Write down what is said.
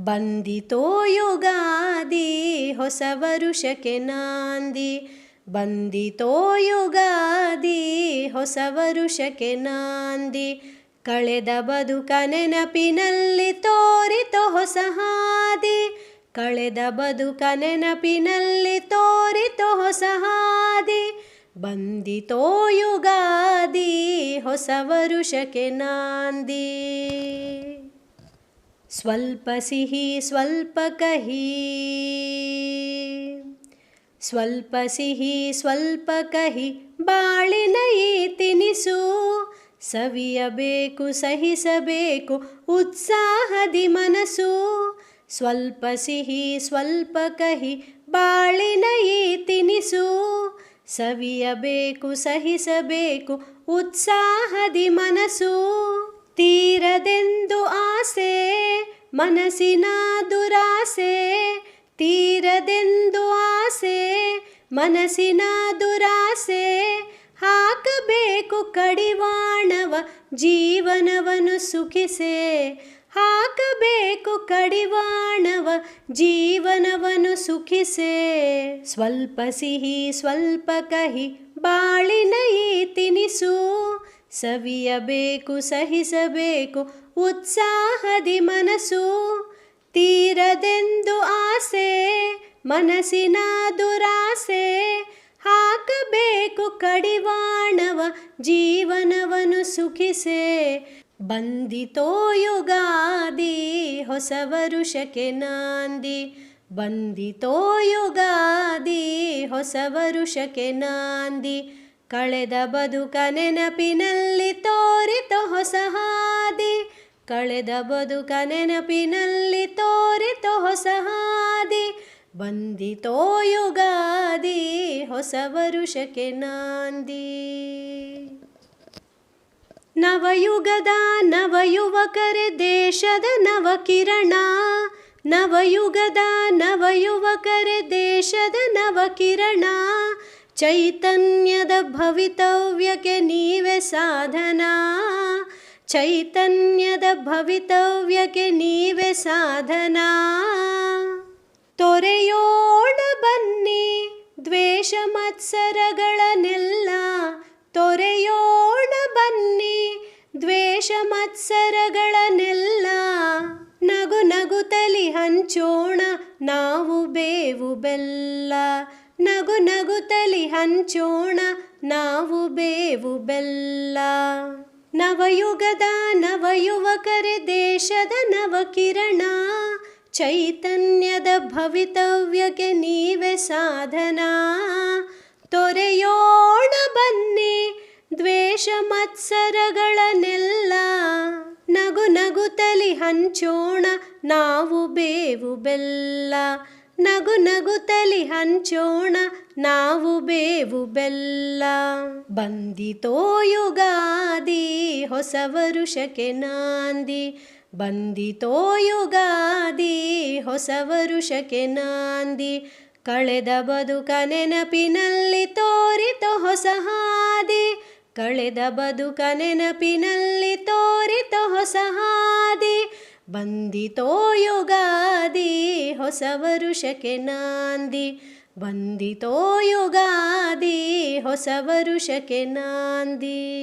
ಬಂದಿತೋ ಯುಗಾದಿ ಹೊಸ ವರುಷಕ್ಕೆ ನಾಂದಿ. ಬಂದಿತೋ ಯುಗಾದಿ ಹೊಸ ವರುಷಕ್ಕೆ ನಾಂದಿ. ಕಳೆದ ಬದುಕ ನೆನಪಿನಲ್ಲಿ ತೋರಿತು ಹೊಸ ಹಾದಿ. ಕಳೆದ ಬದುಕ ನೆನಪಿನಲ್ಲಿ ತೋರಿತು ಹೊಸ ಹಾದಿ. ಬಂದಿತೋ ಯುಗಾದಿ ಹೊಸ ವರುಷಕ್ಕೆ ನಾಂದಿ. ಸ್ವಲ್ಪ ಸಿಹಿ, ಸ್ವಲ್ಪ ಕಹಿ. ಸ್ವಲ್ಪ ಸಿಹಿ, ಸ್ವಲ್ಪ ಕಹಿ, ಬಾಳಿನ ಈ ತಿನಿಸು. ಸವಿಯಬೇಕು, ಸಹಿಸಬೇಕು, ಉತ್ಸಾಹದಿ ಮನಸ್ಸು. ಸ್ವಲ್ಪ ಸಿಹಿ, ಸ್ವಲ್ಪ ಕಹಿ, ಬಾಳಿನ ಈ ತಿನಿಸು. ಸವಿಯಬೇಕು, ಸಹಿಸಬೇಕು, ಉತ್ಸಾಹದಿ ಮನಸ್ಸು. ತೀರದೆಂದು ಆಸೆ. ಮನಸ್ಸಿನ ದುರಾಸೆ ತೀರದೆಂದು ಆಸೆ ಮನಸ್ಸಿನ ದುರಾಸೆ ಹಾಕಬೇಕು ಕಡಿವಾಣವ ಜೀವನವನು ಸುಖಿಸೆ, ಹಾಕಬೇಕು ಕಡಿವಾಣವ ಜೀವನವನು ಸುಖಿಸೆ. ಸ್ವಲ್ಪ ಸಿಹಿ, ಸ್ವಲ್ಪ ಕಹಿ, ಬಾಳಿನ ಈ ತಿನಿಸು ಸವಿಯಬೇಕು, ಸಹಿಸಬೇಕು, ಉತ್ಸಾಹದಿ ಮನಸ್ಸು. ತೀರದೆಂದು ಆಸೆ ಮನಸ್ಸಿನ ದುರಾಸೆ ಹಾಕಬೇಕು ಕಡಿವಾಣವ, ಜೀವನವನು ಸುಖಿಸೆ. ಬಂದಿತೋ ಯುಗಾದಿ, ಹೊಸ ವರುಷಕ್ಕೆ ನಾಂದಿ. ಬಂದಿತೋ ಯುಗಾದಿ, ಹೊಸ ವರುಷಕ್ಕೆ ನಾಂದಿ. ಕಳೆದ ಬದುಕ ನೆನಪಿನಲ್ಲಿ ತೋರಿತ ಹೊಸ ಹಾದಿ. ಕಳೆದ ಬದುಕ ನೆನಪಿನಲ್ಲಿ ತೋರಿತ ಹೊಸ ಹಾದಿ. ಬಂದಿತೋ ಯುಗಾದಿ, ಹೊಸ ವರುಷಕ್ಕೆ ನಾಂದಿ. ನವಯುಗದ ನವಯುವಕರೆ ದೇಶದ ನವಕಿರಣ. ನವಯುಗದ ನವಯುವಕರೆ ದೇಶದ ನವಕಿರಣ. ಚೈತನ್ಯದ ಭವಿತವ್ಯಕ್ಕೆ ನೀವೇ ಸಾಧನ. ಚೈತನ್ಯದ ಭವಿತವ್ಯಕ್ಕೆ ನೀವೇ ಸಾಧನ. ತೊರೆಯೋಣ ಬನ್ನಿ ದ್ವೇಷ ಮತ್ಸರಗಳನ್ನೆಲ್ಲ. ತೊರೆಯೋಣ ಬನ್ನಿ ದ್ವೇಷ ಮತ್ಸರಗಳನ್ನೆಲ್ಲ. ನಗು ನಗುತ್ತಲಿ ಹಂಚೋಣ ನಾವು ಬೇವು ಬೆಲ್ಲ. ನಗು ನಗುತ್ತಲಿ ಹಂಚೋಣ, ನಾವು ಬೇವು ಬೆಲ್ಲ. ನವಯುಗದ ನವಯುವಕರೆ, ದೇಶದ ನವಕಿರಣ. ಚೈತನ್ಯದ ಭವಿತವ್ಯಕ್ಕೆ ನೀವೆ ಸಾಧನ. ತೊರೆಯೋಣ ಬನ್ನಿ ದ್ವೇಷ ಮತ್ಸರಗಳನ್ನೆಲ್ಲ. ನಗು ನಗುತ್ತಲಿ ಹಂಚೋಣ, ನಾವು ಬೇವು ಬೆಲ್ಲ. ನಗು ನಗು ತಲಿ ಹಂಚೋಣ, ನಾವು ಬೇವು ಬೆಲ್ಲ. ಬಂದಿತೋ ಯುಗಾದಿ, ಹೊಸ ವರುಷಕ್ಕೆ ನಾಂದಿ. ಬಂದಿತೋ ಯುಗಾದಿ, ಹೊಸ ವರುಷಕ್ಕೆ ನಾಂದಿ. ಕಳೆದ ಬದುಕ ನೆನಪಿನಲ್ಲಿ ತೋರಿತು ಹೊಸ ಹಾದಿ. ಕಳೆದ ಬದುಕ ನೆನಪಿನಲ್ಲಿ ತೋರಿತು ಹೊಸ ಹಾದಿ. ಬಂದಿತೋ ಯುಗಾದಿ ಹೊಸ ವರುಷಕ್ಕೆ ನಾಂದಿ. ಬಂದಿತೋ ಯುಗಾದಿ ಹೊಸ ವರುಷಕ್ಕೆ ನಾಂದಿ.